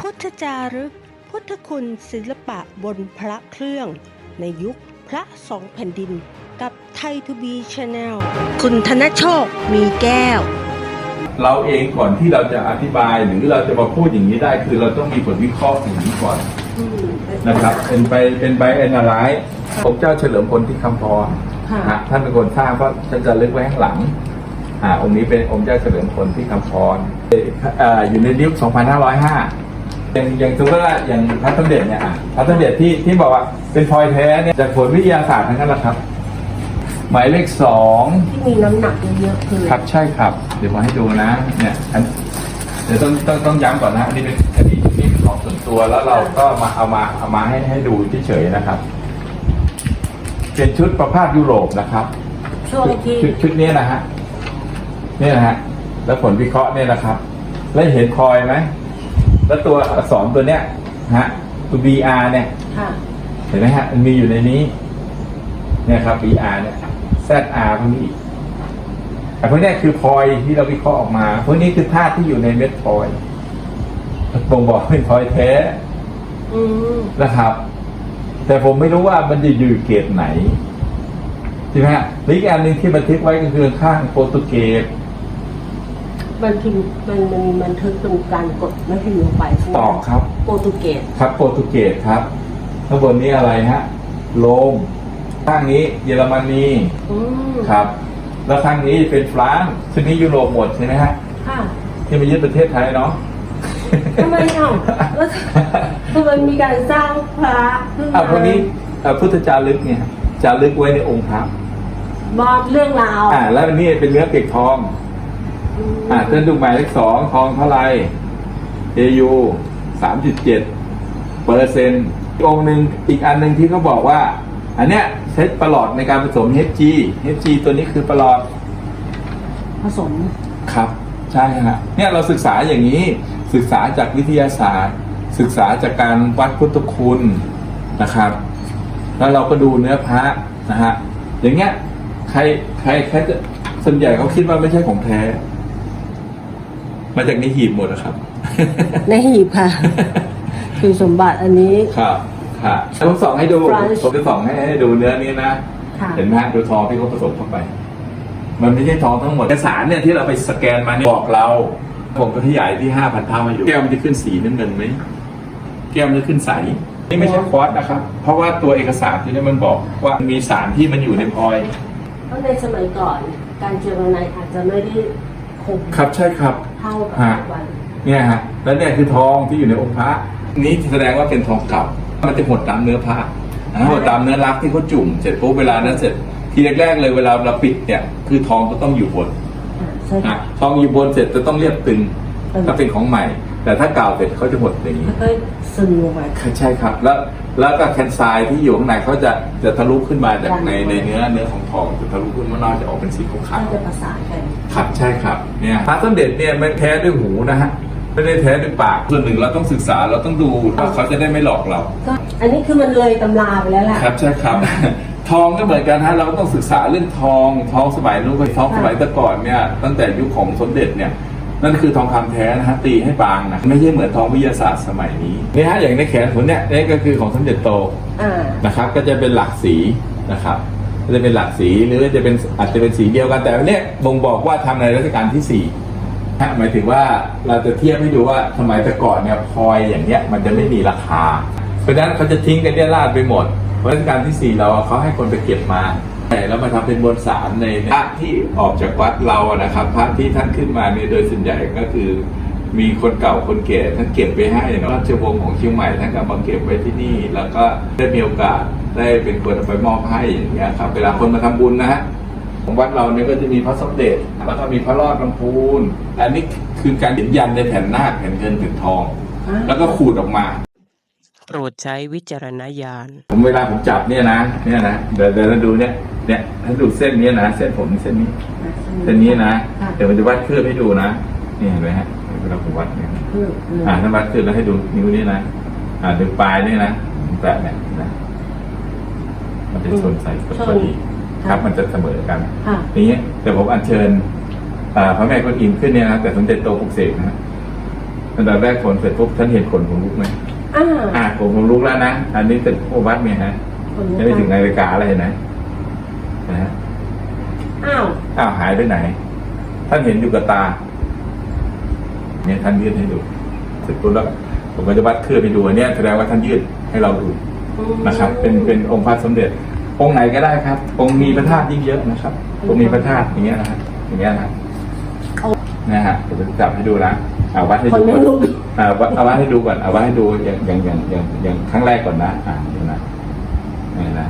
พุทธจารึก พุทธคุณศิลปะบนพระเครื่อง ในยุคพระสองแผ่นดิน กับไทยทูบีชาแนลคุณธนโชค มีแก้ว เราเองก่อนที่เราจะอธิบายหรือเราจะมาพูดอย่างนี้ได้ คือเราต้องมีบทวิเคราะห์อย่างนี้ก่อนนะครับ เป็นไปเป็นไปแอนนาไลซ์ผมเจ้าเฉลิมพลที่คำพรค่ะนะฮะท่านเป็นคนสร้างเพราะท่านจะลึกไว้ข้างหลังอ่าองค์นี้เป็นองค์เจ้าเฉลิมพลที่คำพรเอ่ออยู่ในยุค2505 อย่างอย่างสมมติว่าอย่างพระสมเด็จเนี่ยอะพระสมเด็จที่ที่บอกว่าเป็นพลอยแท้เนี่ยจากผลวิทยาศาสตร์ทั้งนั้นแหละครับ หมายเลขสองที่มีน้ำหนักเยอะๆคือครับใช่ครับ เดี๋ยวมาให้ดูนะเนี่ยอันเดี๋ยวต้องต้องต้องย้ำก่อนนะอันนี้เป็นคดีนี้เป็นของส่วนตัวแล้วเราก็มาเอามาเอามาให้ให้ดูเฉยๆนะครับเป็นชุดประพาสยุโรปนะครับ ช่วงที่ชุดชุดนี้นะฮะนี่นะฮะแล้วผลวิเคราะห์เนี่ยนะครับ แล้วเห็นคอยไหม แล้วตัวอักษรตัวเนี้ยฮะตัว BR เนี่ยค่ะ เห็นไหมฮะมันมีอยู่ในนี้เนี่ยครับ BR เนี่ย ZR พวกนี้อีกแต่พวกเนี้ยคือพลอยที่เราวิเคราะห์ออกมาพวกนี้คือธาตุที่อยู่ในเม็ดพลอยบ่งบอกเป็นพลอยแท้อืมนะครับ แต่ผมไม่รู้ว่ามันจะอยู่เกรดไหนใช่ไหมฮะและอีกอันหนึ่งที่บันทึกไว้ก็คือข้างโปรตุเกส มันพิมพ์มันมันมีบันทึกเป็นการกดไม่พิมพ์ลงไปใช่ไหมตอกครับ โปรตุเกสครับโปรตุเกสครับ ข้างบนนี้อะไรฮะโรมข้างนี้เยอรมนีอืมครับ แล้วข้างนี้เป็นฝรั่งซึ่งนี้ยุโรปหมดใช่ไหมฮะค่ะที่มายึดประเทศไทยเนาะ ทำไมเอ้าแล้วทำไมมีการสร้างพระขึ้นอะมาพวกนี้อะพุทธจารึกเนี่ยจารึกไว้ในองค์พระ บอกเรื่องราวอ่าแล้วอันนี้เป็นเนื้อเกล็ดทองม อ่าเส้นดูหมายเลขสองทองเท่าไหร่ AU สามจุดเจ็ดเปอร์เซ็นต์องค์หนึ่งอีกอันหนึ่งที่เขาบอกว่า อันเนี้ยใช้ประหลอดในการผสม HG HG ตัวนี้คือประหลอดผสมครับใช่ฮะเนี่ยเราศึกษาอย่างนี้ศึกษาจากวิทยาศาสตร์ ศึกษาจากการวัดพุทธคุณนะครับ แล้วเราก็ดูเนื้อพระนะฮะอย่างเงี้ยใครใครใครจะส่วนใหญ่เขาคิดว่าไม่ใช่ของแท้ มาจากในหีบหมดนะครับ ในหีบค่ะ คือสมบัติอันนี้ ครับครับผมส่องให้ดู French ผมจะส่องให้ให้ดูเนื้อนี้นะ ค่ะ เห็นไหมฮะดูทองที่เขาผสมเข้าไป มันไม่ใช่ทองทั้งหมดเอกสารเนี่ยที่เราไปสแกนมาเนี่ยบอกเรา ผมก็ขยายที่ห้าพันเท่ามาอยู่ แก้วมันจะขึ้นสีน้ำเงินไหม แก้วมันจะขึ้นใส นี่ไม่ใช่ควอตนะครับ เพราะว่าตัวเอกสารที่นี่มันบอกว่ามันมีสารที่มันอยู่ในพลอย เพราะในสมัยก่อนการเจรไนอาจจะไม่ได้ คมครับใช่ครับเท่ากับฮะปัจจุบันเนี่ยฮะแล้วเนี่ยคือทองที่อยู่ในองค์พระนี้แสดงว่าเป็นทองเก่า มันจะหดตามเนื้อผ้าอ่าหดตามเนื้อรักที่เขาจุ่มเสร็จปุ๊บเวลานั้นเสร็จทีแรกๆเลยเวลาเราปิดเนี่ย คือทองก็ต้องอยู่บนอ่าใช่อะค่ะทองอยู่บนเสร็จจะต้องเรียบตึงตึงถ้าเป็นของใหม่ แต่ถ้าเก่าเสร็จเขาจะหดอย่างนี้แล้วก็ซึมลงไป ใช่ครับ แล้วแล้วก็แคนไซน์ที่อยู่ข้างในเขาจะจะทะลุขึ้นมาจากในในเนื้อเนื้อของทองจะทะลุขึ้นมานอกจะออกเป็นสีขาวน่าจะประสานกันๆครับใช่ครับเนี่ยพระสมเด็จเนี่ยไม่แท้ด้วยหูนะฮะไม่ได้แท้ด้วยปากส่วนหนึ่งเราต้องศึกษาเราต้องดูเขาจะได้ไม่หลอกเรา ก็อันนี้คือมันเลยตำราไปแล้วแหละครับใช่ครับ ทองก็เหมือนกันฮะเราก็ต้องศึกษาเรื่องทองทองสมัยนู้นไปทองสมัยแต่ก่อนเนี่ยตั้งแต่ยุคของสมเด็จเนี่ย นั่นคือทองคำแท้นะฮะตีให้บางนะไม่ใช่เหมือนทองวิทยาศาสตร์สมัยนี้นี่ฮะอย่างในแขนผมเนี่ยนี่ก็คือของสมเด็จโตอ่านะครับก็จะเป็นหลักสีนะครับก็จะเป็นหลักสีหรือจะเป็นอาจจะเป็นสีเดียวกันแต่อันเนี่ยบ่งบอกว่าทำในรัชกาลที่สี่ฮะหมายถึงว่าเราจะเทียบให้ดูว่าสมัยแต่ก่อนเนี่ยพลอยอย่างเนี้ยมันจะไม่มีราคา เพราะฉะนั้นเขาจะทิ้งกันเรี่ยราดไปหมดเพราะรัชกาลที่สี่เราเขาให้คนไปเก็บมา แล้วมาทำเป็นมวลสารในพระที่ออกจากวัดเราอะนะครับพระที่ท่านขึ้นมาเนี่ยโดยส่วนใหญ่ก็คือ มีคนเก่าคนแก่ท่านเก็บไว้ให้เนาะราชวงศ์ของเชียงใหม่ท่านก็มาเก็บไว้ที่นี่ แล้วก็ได้มีโอกาสได้เป็นคนเอาไปมอบให้อย่างเงี้ยครับเวลาคนมาทำบุญนะฮะของวัดเราเนี่ยก็จะมีพระสมเด็จแล้วก็มีพระรอดลำพูนอันนี้คือการยืนยันในแผ่นนาคแผ่นเงินแผ่นทอง แล้วก็ขูดออกมา โปรดใช้วิจารณญาณ ผมเวลาผมจับเนี่ยนะเนี่ยนะเดี๋ยวเดี๋ยวเราดูเนี่ยเนี่ยถ้าดูเส้นเนี้ยนะเส้นผมเส้นนี้เส้นนี้นะค่ะเดี๋ยวมันจะวัดคลื่นให้ดูนะนี่เห็นไหมฮะเวลาผมวัดเนี่ยคืออ่าถ้าวัดขึ้นแล้วให้ดูนิ้วนี่นะอ่าดูปลายนี่นะแตะเนี่ยนะมันจะชนใส่กับพอดีครับมันจะเสมอกันค่ะอย่างเงี้ยแต่ผมอัญเชิญอ่าพระแม่กวนอิมขึ้นเนี่ยนะแต่สมเด็จโตปลุกเสกนะฮะอันดับแรกขนเสร็จปุ๊บท่านเห็นขนผมลุกไหม อ่าอ่าผมผมลุกแล้วนะ อันนี้เป็นโอวัดเนี่ยฮะคนยังไม่ถึงนาฬิกาอะไรนะนะฮะอ้าวอ้าวหายไปไหน ท่านเห็นอยู่กับตา เนี่ยท่านยืดให้ดูเสร็จปุ๊บแล้วผมก็จะวัดเคลื่อนไปดูอันเนี้ยแสดงว่าท่านยืดให้เราดูนะครับ เป็นเป็นองค์พระสมเด็จ องค์ไหนก็ได้ครับ องค์มีพระธาตุยิ่งเยอะนะครับองค์มีพระธาตุอย่างเงี้ยนะฮะอย่างเงี้ยนะเอานะฮะผมจะจับให้ดูนะ เอาวัดให้คนดูไม่ก่อนรู้อ่าวัดเอาวัดให้ดูก่อนเอาวัดให้ดูอย่างอย่างอย่างอย่างอย่างครั้งแรกก่อนนะอ่าเดี๋ยวนะนี่นะ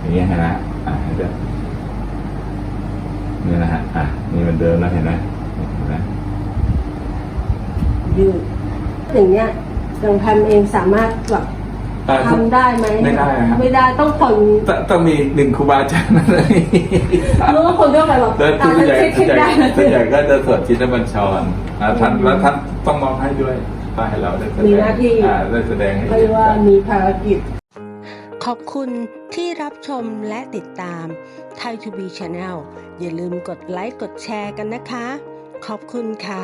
อย่างเงี้ยนะอ่าเดี๋ยวนี่นะฮะอ่านี่เหมันเดิมแล้วเห็นไหมเห็นไหมยืดอย่างเงี้ยอย่างแพมเองสามารถแบบ อ่าทำได้ไหมไม่ได้ครับ ไม่ได้ต้องคนต้องต้องมีหนึ่งครูบาอาจารย์นั่นเลยรู้ว่าคนทั่วไปแบบแล้วอ่าส่วนใหญ่เช็คส่วนใหญ่ได้ส่วนใหญ่ก็จะสวดชินบัญชรนะท่านแล้วท่านต้องมอบให้ด้วยมาให้เราได้แสดงมีหน้าที่อ่าได้แสดงให้เขาเรียกว่ามีภารกิจ ขอบคุณที่รับชมและติดตาม Thai to be Channel อย่าลืมกดไลค์กดแชร์กันนะคะ ขอบคุณค่ะ